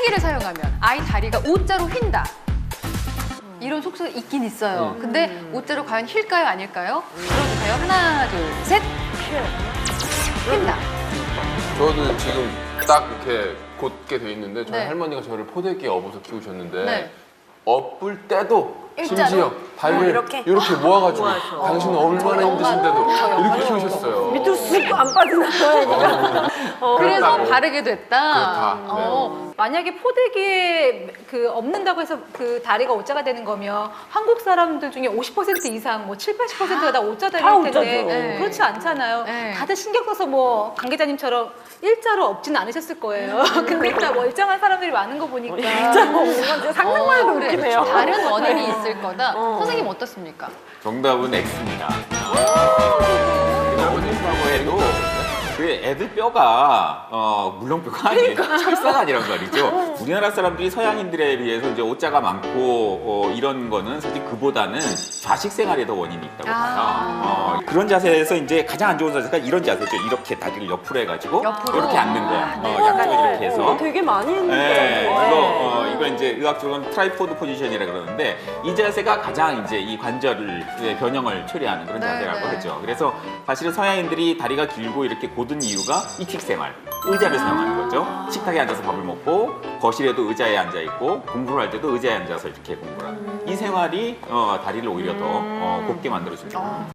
포대기를 사용하면 아이 다리가 O자로 휜다. 이런 속설이 있긴 있어요. 음. 근데 O자로 과연 힐까요, 아닐까요? 들어주세요. 하나, 둘, 셋. 휜다. 저는 지금 딱 이렇게 곧게 돼 있는데 저희 네. 할머니가 저를 포대기에 업어서 키우셨는데 네. 엎을 때도 일자로? 심지어 다리를 어, 이렇게, 이렇게? 모아가지고. 당신은 얼마나 힘드신데도 이렇게 키우셨어요. 밑으로 쑥안 빠지나요? 그래서 그렇다고. 바르게 됐다. 그렇다. 네. 어, 만약에 포대기에 그 없는다고 해서 그 다리가 오자가 되는 거면 한국 사람들 중에 50% 이상 뭐 7, 80%가 다 오자 다 다리일 텐데. 네. 그렇지 않잖아요. 네. 다들 신경 써서 뭐 관계자님처럼 일자로 없지는 않으셨을 거예요. 근데 다 멀쩡한 사람들이 많은 거 보니까 진짜 없는 건지 상상만 해도 어, 그래. 웃기네요. 다른 원인이 있을 거다. 어. 선생님 어떻습니까? 정답은 X입니다. 어머님이라고 해도 그 애들 뼈가 어, 물렁뼈가 아니에요. 철사가 아니란 말이죠. 우리나라 사람들이 서양인들에 비해서 이제 옷자가 많고 어, 이런 거는 사실 그보다는 좌식 생활에 더 원인이 있다고 봐요. 아. 어, 그런 자세에서 이제 가장 안 좋은 자세가 이런 자세죠. 이렇게 다리를 옆으로 해가지고 옆으로? 이렇게 앉는 거야. 네. 어, 양쪽을 이렇게 해서. 어, 되게 많이 했는데. 네, 이거, 어, 이제 의학적으로는 트라이포드 포지션이라 그러는데 이 자세가 가장 이제 이 관절을 의 변형을 초래하는 그런 네, 자세라고 네. 하죠. 그래서 사실은 서양인들이 다리가 길고 이렇게 곧은 이유가 이식 생활, 의자를 사용하는 거죠. 식탁에 앉아서 밥을 먹고 거실에도 의자에 앉아 있고 공부를 할 때도 의자에 앉아서 이렇게 공부를 하는 이 생활이 어, 다리를 오히려 더 어, 곱게 만들어줍니다.